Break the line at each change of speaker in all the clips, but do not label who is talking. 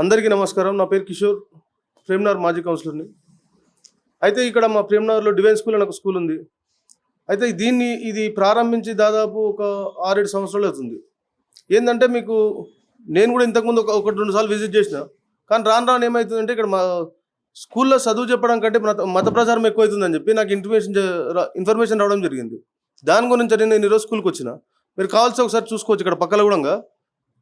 అందరికీ నమస్కారం. నా పేరు కిషోర్ ప్రేమ్నగర్ మాజీ కౌన్సిలర్ని అయితే ఇక్కడ మా ప్రేమ్నగర్లో డివైన్ స్కూల్ అని ఒక స్కూల్ ఉంది. అయితే దీన్ని ఇది ప్రారంభించి దాదాపు ఒక ఆరేడు సంవత్సరాలు అవుతుంది. ఏంటంటే మీకు నేను కూడా ఇంతకుముందు ఒక ఒకటి రెండు సార్లు విజిట్ చేసిన. కానీ రాను రాను ఏమవుతుందంటే ఇక్కడ మా స్కూల్లో చదువు చెప్పడం కంటే మత మత ప్రచారం ఎక్కువైతుందని చెప్పి నాకు ఇన్ఫర్మేషన్ ఇన్ఫర్మేషన్ రావడం జరిగింది. దాని గురించి నేను ఈరోజు స్కూల్కి వచ్చిన. మీరు కావాల్సి ఒకసారి చూసుకోవచ్చు ఇక్కడ పక్కల కూడా.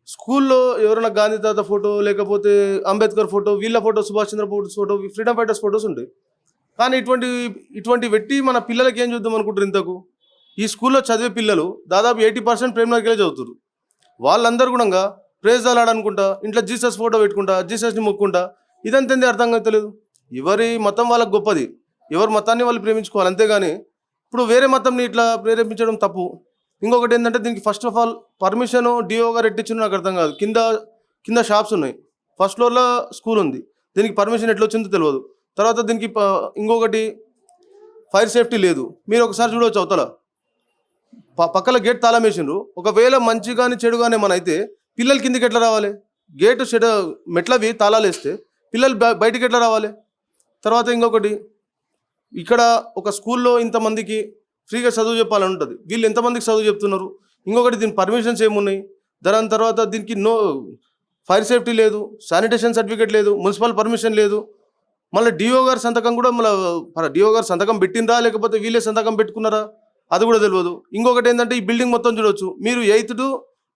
స్కూల్లో ఎవరైనా గాంధీ తాత ఫోటో లేకపోతే అంబేద్కర్ ఫోటో వీళ్ళ photo Subhash Chandra Bose photo freedom fighters photos ఉంటాయి. కానీ ఇటువంటి ఇటువంటి పెట్టి మన పిల్లలకి ఏం చూద్దాం అనుకుంటారు ఇంతకు? ఈ స్కూల్లో చదివే పిల్లలు దాదాపు ఎయిటీ పర్సెంట్ ప్రేమనగర్కే చదువుతారు. వాళ్ళందరూ కూడా ప్రేజ్ అనుకుంటా ఇంట్లో జీసస్ ఫోటో పెట్టుకుంటా జీసస్ని మొక్కుంటా ఇదంతేంది అర్థం కావట్లేదు? ఎవరి మతం వాళ్ళకి గొప్పది. ఎవరి మతాన్ని వాళ్ళు ప్రేమించుకోవాలి. అంతేగాని ఇప్పుడు వేరే మతంని ఇట్లా ప్రేరేపించడం తప్పు. ఇంకొకటి ఏంటంటే దీనికి first of all permission D గారు ఎట్టించిన నాకు అర్థం కాదు. కింద కింద షాప్స్ ఉన్నాయి. ఫస్ట్ ఫ్లోర్లో స్కూల్ ఉంది. దీనికి పర్మిషన్ ఎట్లా వచ్చిందో తెలియదు తర్వాత దీనికి ప- ఇంకొకటి ఫైర్ సేఫ్టీ లేదు. మీరు ఒకసారి చూడవచ్చు అవతల. పక్కన పక్కల గేట్ తాళం వేసిండ్రు. ఒకవేళ మంచి కానీ చెడు కానీ మన అయితే పిల్లలు కిందికి ఎట్లా రావాలి? గేట్ షెడ్ మెట్లవి తాళాలు వేస్తే పిల్లలు బయటికి ఎట్లా రావాలి? తర్వాత ఇంకొకటి ఇక్కడ ఒక స్కూల్లో ఇంతమందికి ఫ్రీగా చదువు చెప్పాలని ఉంటుంది. వీళ్ళు ఎంతమందికి చదువు చెప్తున్నారు? ఇంకొకటి దీని పర్మిషన్స్ ఏమున్నాయి? దాని తర్వాత దీనికి నో ఫైర్ సేఫ్టీ లేదు శానిటేషన్ సర్టిఫికేట్ లేదు మున్సిపల్ పర్మిషన్ లేదు. మళ్ళీ డిఓ గారి సంతకం కూడా మళ్ళీ డిఓ గారు సంతకం పెట్టిందా లేకపోతే వీళ్ళే సంతకం పెట్టుకున్నారా? అది కూడా తెలియదు. ఇంకొకటి ఏంటంటే ఈ బిల్డింగ్ మొత్తం చూడవచ్చు మీరు ఎయిత్ టు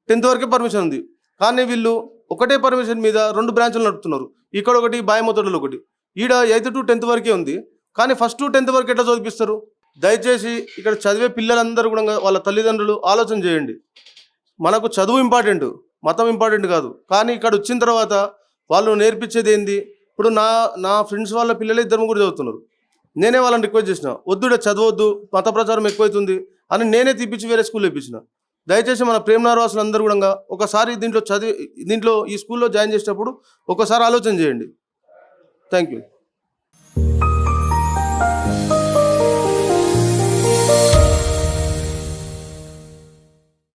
టెన్త్ వరకే పర్మిషన్ ఉంది. కానీ వీళ్ళు ఒకటే పర్మిషన్ మీద రెండు బ్రాంచ్లు నడుపుతున్నారు. ఇక్కడ ఒకటి బాయమతోడలు ఒకటి. ఈడ ఎయిత్ టు టెన్త్ వరకే ఉంది. కానీ ఫస్ట్ టెన్త్ వరకు ఎట్లా చదివిస్తారు దయచేసి ఇక్కడ చదివే పిల్లలందరూ కూడా వాళ్ళ తల్లిదండ్రులు ఆలోచన చేయండి. మనకు చదువు ఇంపార్టెంట్ మతం ఇంపార్టెంట్ కాదు. కానీ ఇక్కడ వచ్చిన తర్వాత వాళ్ళు నేర్పించేది ఏంది? ఇప్పుడు నా నా ఫ్రెండ్స్ వాళ్ళ పిల్లలు ఇద్దరు ముగ్గురు చదువుతున్నారు. నేనే వాళ్ళని రిక్వెస్ట్ చేసిన వద్దుడే చదవద్దు మత ప్రచారం ఎక్కువైతుంది అని నేనే తీపిచ్చి వేరే స్కూల్ ఇప్పించిన దయచేసి మన ప్రేమ నారవాసులు అందరూ కూడా ఒకసారి దీంట్లో చదివి దీంట్లో ఈ స్కూల్లో జాయిన్ చేసేటప్పుడు ఒకసారి ఆలోచన చేయండి. Thank you.